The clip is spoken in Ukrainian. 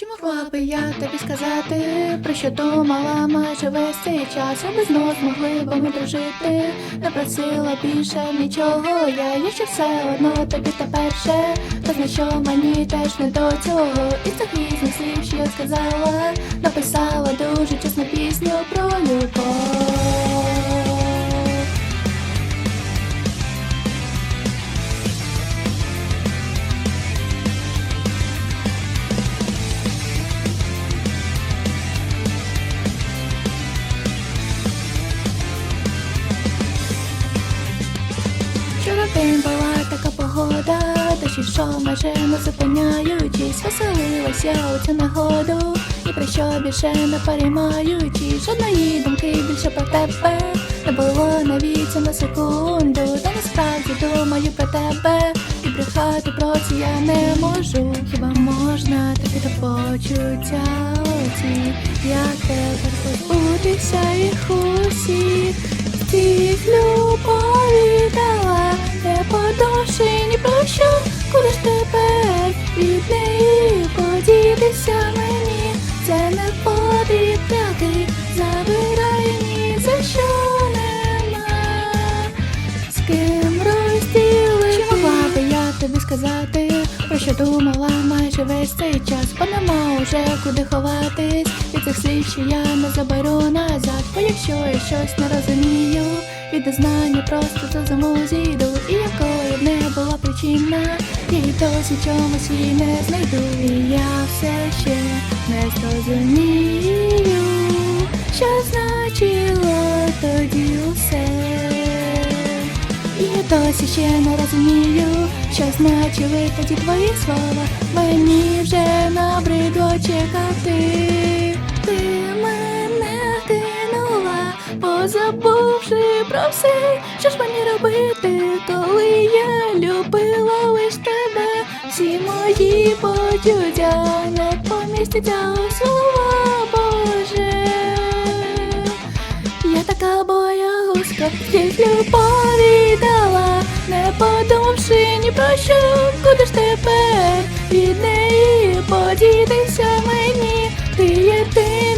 Чи могла би я тобі сказати, про що думала майже весь цей час, аби знов змогли б ми дружити, не просила більше нічого, я є ще все одно тобі та перше, то знай, що мені теж не до цього. І цих різних слів, що я сказала, написала день була така погода, дощі йшов майже не зупиняючись, веселилася у цю нагоду, і про що більше не переймаючись, жодної думки більше про тебе не було навіть на секунду, та насправді думаю про тебе, і брехати про це я не можу. Хіба можна такі до почуття оці, як тепер позбутися їх усіх, цих любові від неї подітися мені, це не подрібняки, забирай ні за що нема, з ким розділити. Чи могла би я тобі сказати, про що думала майже весь цей час, бо нема уже куди ховатись. Від цих слів, що я не заберу назад, бо якщо я щось не розумію, від незнання просто за зиму зійду, і була причина, й досі чомусь її не знайду, і я все ще не зрозумію, що значило тоді усе. І я досі ще не розумію, що значили тоді твої слова. Мені вже набридло чекати. Позабувши про все, що ж мені робити, коли я любила лиш тебе. Всі мої почуття не помістяться у слова Боже. Я така боягузка, їх любові дала, не подумавши ні про що, куди ж тепер від неї подітися мені, ти єдина була,